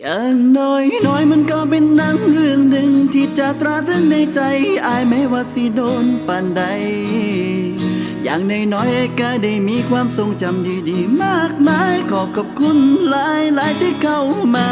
อย่างน้อยน้อยมันก็เป็นหนังเรื่องหนึ่งที่จะตราตรึงในใจอายไม่ว่าสิโดนปานใด อย่างน้อยก็ได้มีความทรงจำดีๆ มากมายขอบขอบคุณหลายหลายๆที่เข้ามา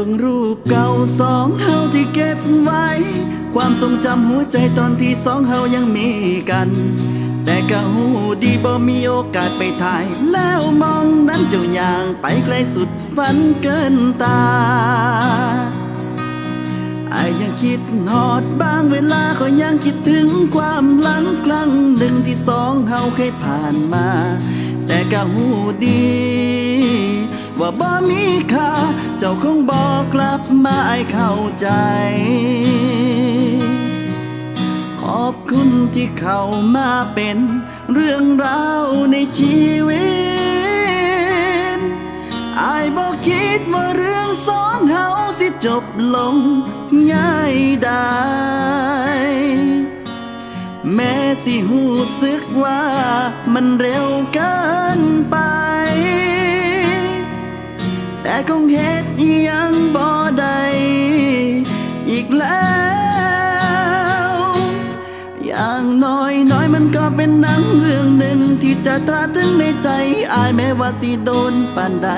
บิ่งรูปเก่าสองเฮาที่เก็บไว้ ความทรงจำหัวใจตอนที่สองเฮายังมีกัน แต่ก็หูดีบ่มีโอกาสไปถ่าย แล้วมองนั้นเจ้าอย่างไปไกลสุดฝันเกินตาไอายังคิดหอดบางเวลาก็ยังคิดถึงความหลังครั้งหนึ่งที่สองเฮาเคยผ่านมา แต่ก็หูดี ว่าบ่มีค่าเจ้าคงบอกกลับมาไอายเข้าใจ ขอบคุณที่เข้ามาเป็นเรื่องราวในชีวิตไอายบอกคิดว่าเรื่องสองเฮาสิจบลงง่ายได้แม้สิหูสึกว่ามันเร็วเกินไป คงเหตุอิหยังบ่ได้อีกแล้ว อย่างน้อยน้อยมันก็เป็นหนังเรื่องหนึ่งที่จะตราตรึงในใจอายแม้ว่าสิโดนปานใด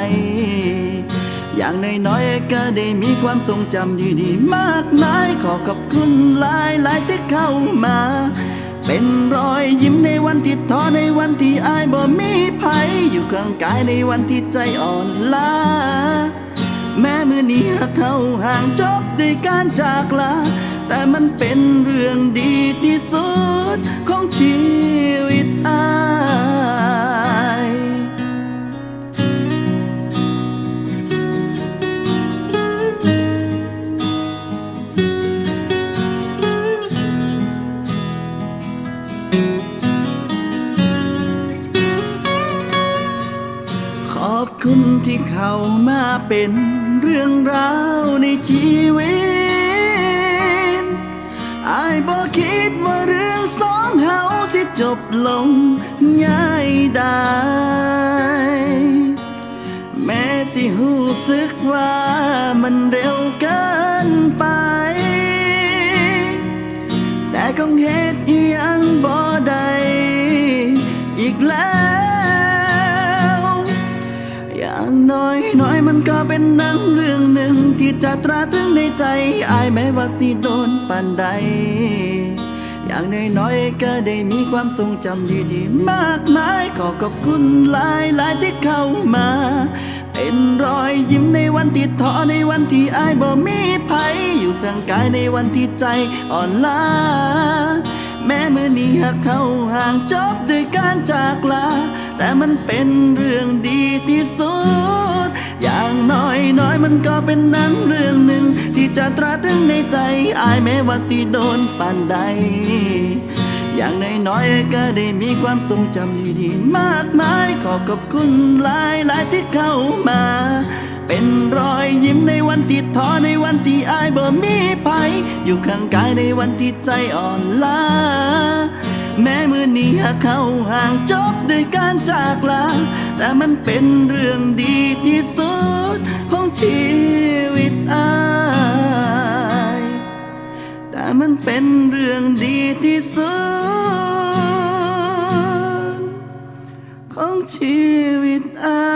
อย่างน้อยๆก็ได้มีความทรงจำดีๆมากมายขอขอบคุณหลายหลายที่เข้ามา เป็นรอยยิ้มในวันที่ท้อในวันที่อายบ่มีภัยอยู่ข้างกายในวันที่ใจอ่อนล้าแม้มือนี้หากเขาห่างจบด้วยการจากลา แต่มันเป็นเรื่องดีที่สุดของชีวิตอา คุณที่เข้ามาเป็นเรื่องราวในชีวิตอายบอกคิดว่าเรื่องสองเฮาสิจบลงง่ายได้ แม้สิหูสึกว่ามันเร็วเกิน ก็เป็นหนังเรื่องหนึ่งที่จะตราตรึงในใจอายแม้ว่าสิโดนปานใด อย่างน้อยๆก็ได้มีความทรงจำดีๆ มากมาย ขอขอบคุณหลายหลายๆที่เข้ามา เป็นรอยยิ้มในวันที่ท้อในวันที่อายบ่มีภัยอยู่ข้างกายในวันที่ใจอ่อนล้าแม้มือนี้หากเขาห่างจบด้วยการจากลา แต่มันเป็นเรื่องดีที่สุด อย่างน้อยน้อยมันก็เป็นนังเรื่องหนึ่ง ที่จะตราตรึงในใจอายแม้ว่าสิโดนปานใด อย่างน้อยๆก็ได้มีความทรงจำดีๆ มากมาย ขอขอบคุณหลายหลายๆที่เข้ามา เป็นรอยยิ้มในวันที่ท้อในวันที่อายบ่มีภัยอยู่ข้างกายในวันที่ใจอ่อนล้าแม้มือนี้หากเข้าห่างจบด้วยการจากลา แต่มันเป็นเรื่องดีที่สุดของชีวิตอายแต่มันเป็นเรื่องดีที่สุดของชีวิตอาย